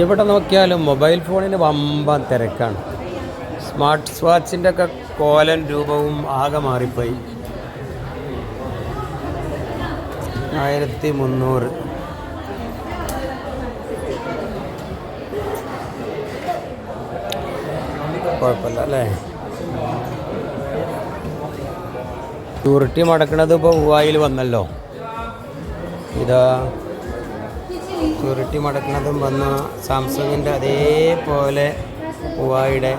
എവിടെ നോക്കിയാലും മൊബൈൽ ഫോണിന് വമ്പൻ തിരക്കാണ്. സ്മാർട്ട് വാച്ചിന്റെ ഒക്കെ കോലൻ രൂപവും ആകെ മാറിപ്പോയി. ആയിരത്തി മുന്നൂറ്. കുഴപ്പമില്ല അല്ലേ? ചുരുട്ടി മടക്കണത് ഇപ്പോൾ മൂവായിൽ വന്നല്ലോ. ഇതാ ചുരുട്ടി മടക്കുന്നതും വന്ന സാംസങ്ങിന്റെ അതേപോലെ ഹുവായുടെ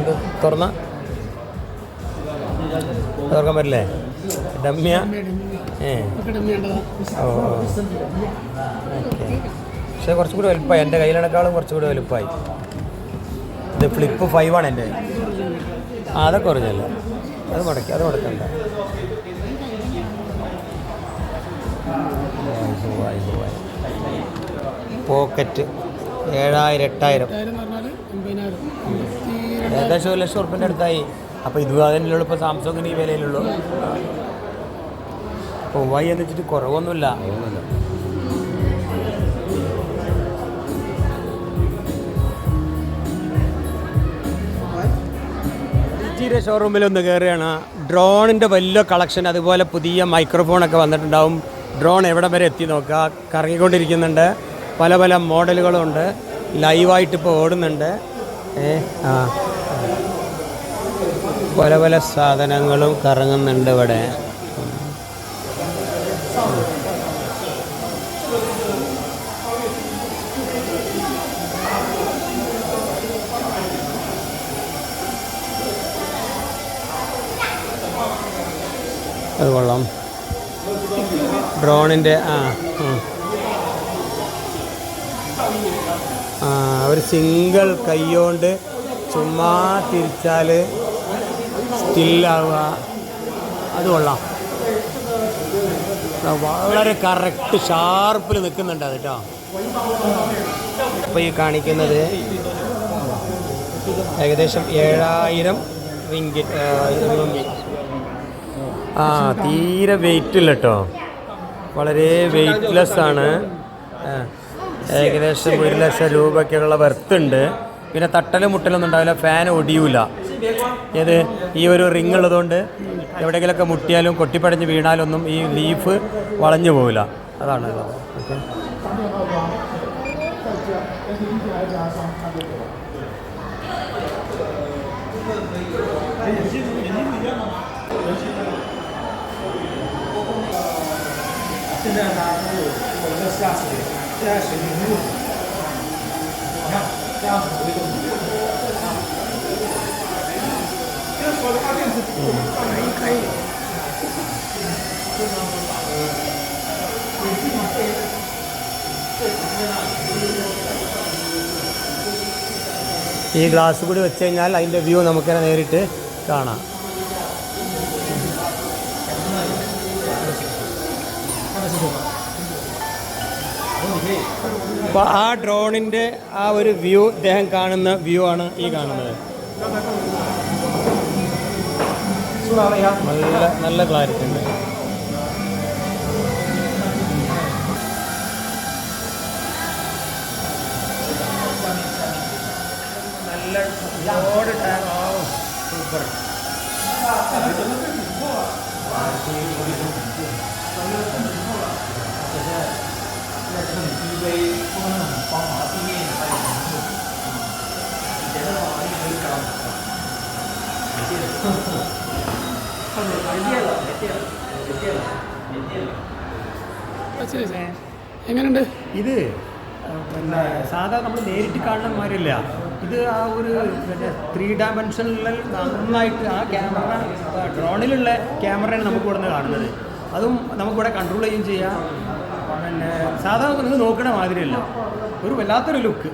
ഇത് തുറന്ന. തുറക്കാൻ പറ്റില്ലേ? ഡമ്മിയ? ഏ. Oh okay. പക്ഷേ കുറച്ചും കൂടി വലുപ്പമായി. എന്റെ കയ്യിലടക്കാളും കുറച്ചും കൂടി വലുപ്പമായി. ഇത് ഫ്ലിപ്പ് ഫൈവ് ആണ് എന്റെ. ആ അതൊക്കെ കുറഞ്ഞല്ലേ അത് മുടക്കി അത് മടക്കണ്ട. Huawei, Huawei. പോക്കറ്റ് ഏഴായിരം എട്ടായിരം. ഏകദേശം ഒരു ലക്ഷം ഉറുപ്പിന്റെ അടുത്തായി. അപ്പോൾ ഇത് അതിനുള്ളൂ ഇപ്പോൾ സാംസങ്ങിന് ഈ വിലയിലുള്ളൂ. ഹുവായി എന്ന് വെച്ചിട്ട് കുറവൊന്നുമില്ല. ഷോറൂമിൽ ഒന്ന് കയറുകയാണ് ഡ്രോണിന്റെ വലിയ കളക്ഷൻ അതുപോലെ പുതിയ മൈക്രോഫോണൊക്കെ വന്നിട്ടുണ്ടാവും. ഡ്രോൺ എവിടെ വരെ എത്തി നോക്കുക. കറങ്ങിക്കൊണ്ടിരിക്കുന്നുണ്ട്. പല പല മോഡലുകളുണ്ട്. ലൈവായിട്ട് ഇപ്പോൾ ഓടുന്നുണ്ട്. ഏ ആ. പല പല സാധനങ്ങളും കറങ്ങുന്നുണ്ട് ഇവിടെ. അത് കൊള്ളാം. ഡ്രോണിന്റെ ആ ആ. ഒരു സിംഗിൾ കൈയോണ്ട് ചുമ്മാ തിരിച്ചാൽ സ്റ്റില്ലാവുക. അത് കൊള്ളാം. വളരെ കറക്റ്റ് ഷാർപ്പിൽ നിൽക്കുന്നുണ്ട് അത് കേട്ടോ. അപ്പോൾ ഈ കാണിക്കുന്നത് ഏകദേശം ഏഴായിരം റിങ്കി ആ തീരെ വെയിറ്റ് ഇല്ല കേട്ടോ. വളരെ വെയിറ്റ്ലെസ് ആണ്. ഏകദേശം ഒരു ലക്ഷം രൂപയ്ക്കുള്ള വർത്ത് ഉണ്ട്. പിന്നെ തട്ടലും മുട്ടലൊന്നും ഉണ്ടാവില്ല. ഫാൻ ഒടിയൂല. ഏത്? ഈ ഒരു റിങ് ഉള്ളതുകൊണ്ട് എവിടെയെങ്കിലുമൊക്കെ മുട്ടിയാലും കൊട്ടിപ്പടഞ്ഞ് വീണാലൊന്നും ഈ ലീഫ് വളഞ്ഞു പോവില്ല. അതാണ് ഓക്കെ. 现在它是我们的下水，现在水平木，你看这样子不会动。这个手插电池放了一开。 ഈ ഗ്ലാസ് കൂടി വെച്ച് കഴിഞ്ഞാൽ അതിൻ്റെ വ്യൂ നമുക്കിങ്ങനെ നേരിട്ട് കാണാം അപ്പോൾ ആ ഡ്രോണിന്റെ ആ ഒരു വ്യൂ ഇദ്ദേഹം കാണുന്ന വ്യൂ ആണ് ഈ കാണുന്നത്. 出来了呀！ നല്ല നല്ല ക്ലാരിറ്റി ഉണ്ട് നല്ല ലോഡ് ടാങ്ക് സൂപ്പർ എങ്ങനെയുണ്ട് ഇത് പിന്നെ സാധാ നമ്മൾ നേരിട്ട് കാണുന്ന മാതിരില്ല ഇത് ആ ഒരു പിന്നെ ത്രീ ഡയമെൻഷനിൽ നന്നായിട്ട് ആ ക്യാമറ ഡ്രോണിലുള്ള ക്യാമറയാണ് നമുക്ക് ഇവിടെ നിന്ന് കാണുന്നത് അതും നമുക്കിവിടെ കൺട്രോൾ ചെയ്യുകയും ചെയ്യാം പിന്നെ സാധാ നിങ്ങൾ നോക്കണ മാതിരിയല്ല ഒരു വല്ലാത്തൊരു ലുക്ക്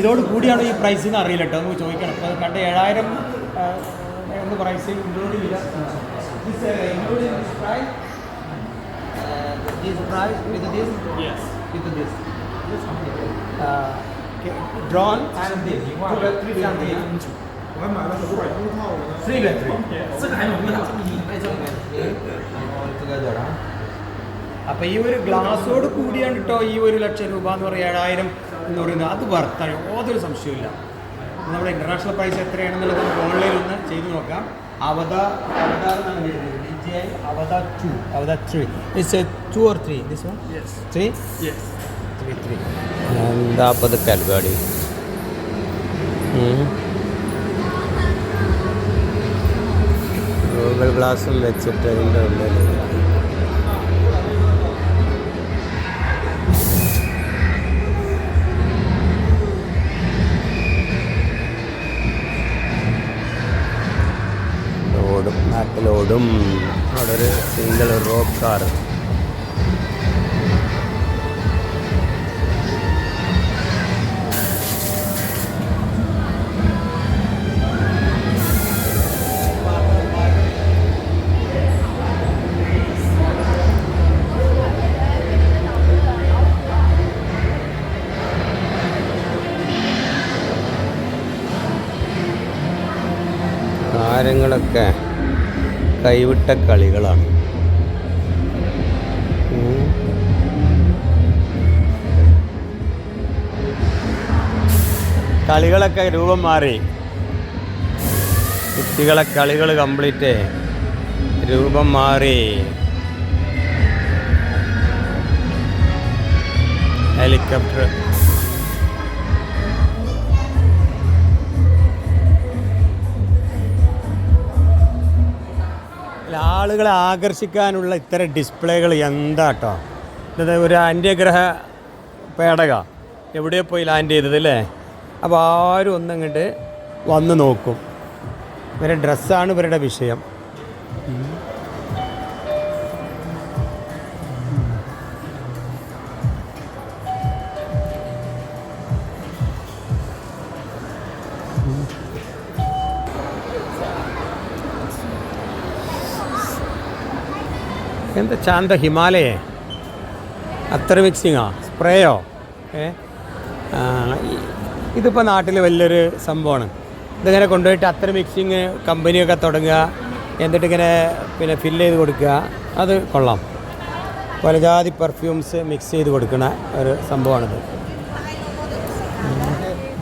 ഇതോട് കൂടിയാണ് ഈ പ്രൈസ് എന്ന് അറിയില്ല കേട്ടോ നമുക്ക് ചോദിക്കണം ഇപ്പോൾ കണ്ട ഏഴായിരം ആ, എന്ത് പ്രൈസ് ഇൻക്ലൂഡ് ചെയ്യില്ല include price this price with this? Yes. With this. Uh, okay. Drawn and this. Two by three by 我还买了五百多套呢。 Three by three. 这个还有必要？哎，这个。这个多少？ അപ്പോൾ ഈ ഒരു ഗ്ലാസ്സോട് കൂടിയാണ് കേട്ടോ ഈ ഒരു ലക്ഷം രൂപ എന്ന് പറയുക ഏഴായിരം എന്ന് പറയുന്നത്. അത് വർത്താണ് യാതൊരു സംശയമില്ല നമ്മുടെ ഇന്റർനാഷണൽ പ്രൈസ് എത്രയാണെന്നുള്ളത് നമുക്ക് ഓൺലൈനിൽ ഒന്ന് ചെയ്തു നോക്കാം. അവത അവത എന്നാണ് എഴുതിയത് ഡി ജി ഐ അവത two അവത three it's two or three this one three three three എന്താ അപ്പോൾ പരിപാടി? ഗൂഗിൾ ഗ്ലാസും വെച്ചിട്ട് അതിന്റെ ഉള്ളിൽ ലോഡും നാട്ടിലോടും അവിടെ ഒരു സിംഗിൾ റോപ്പ് കാർ കൈവിട്ട കളികളാണ്. കളികളൊക്കെ രൂപം മാറി. കുട്ടികളെ കളികൾ കംപ്ലീറ്റ് രൂപം മാറി. ഹെലികോപ്റ്റർ ആളുകളെ ആകർഷിക്കാനുള്ള ഇത്തരം ഡിസ്പ്ലേകൾ എന്താ കേട്ടോ ഒരു അന്യഗ്രഹ പേടക എവിടെ പോയി ലാൻഡ് ചെയ്തത് അല്ലേ? അപ്പോൾ ആരും ഒന്നങ്ങോട്ട് വന്ന് നോക്കും. ഇവരുടെ ഡ്രസ്സാണ് ഇവരുടെ വിഷയം. എന്താ ചാന്ത ഹിമാലയെ അത്ര മിക്സിങ്ങോ സ്പ്രേയോ ഏ ഇതിപ്പോൾ നാട്ടിൽ വലിയൊരു സംഭവമാണ് ഇതിങ്ങനെ കൊണ്ടുപോയിട്ട് അത്ര മിക്സിങ് കമ്പനിയൊക്കെ തുടങ്ങുക എന്നിട്ട് ഇങ്ങനെ പിന്നെ ഫില്ല് ചെയ്ത് കൊടുക്കുക അത് കൊള്ളാം പലജാതി പെർഫ്യൂംസ് മിക്സ് ചെയ്ത് കൊടുക്കുന്ന ഒരു സംഭവമാണിത്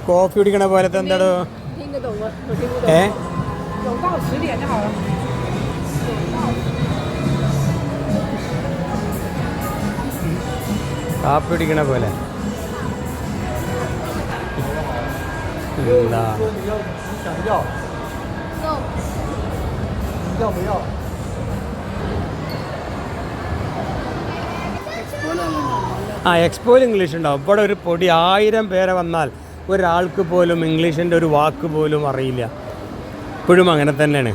കോഫി കുടിക്കണ പോലത്തെ എന്താണ് ഏ കാപ്പി പിടിക്കണ പോലെ ആ എക്സ്പോയിൽ ഇംഗ്ലീഷ് ഉണ്ടാവും. ഇവിടെ ഒരു പൊടി ആയിരം പേരെ വന്നാൽ ഒരാൾക്ക് പോലും ഇംഗ്ലീഷിന്റെ ഒരു വാക്ക് പോലും അറിയില്ല. ഇപ്പോഴും അങ്ങനെ തന്നെയാണ്.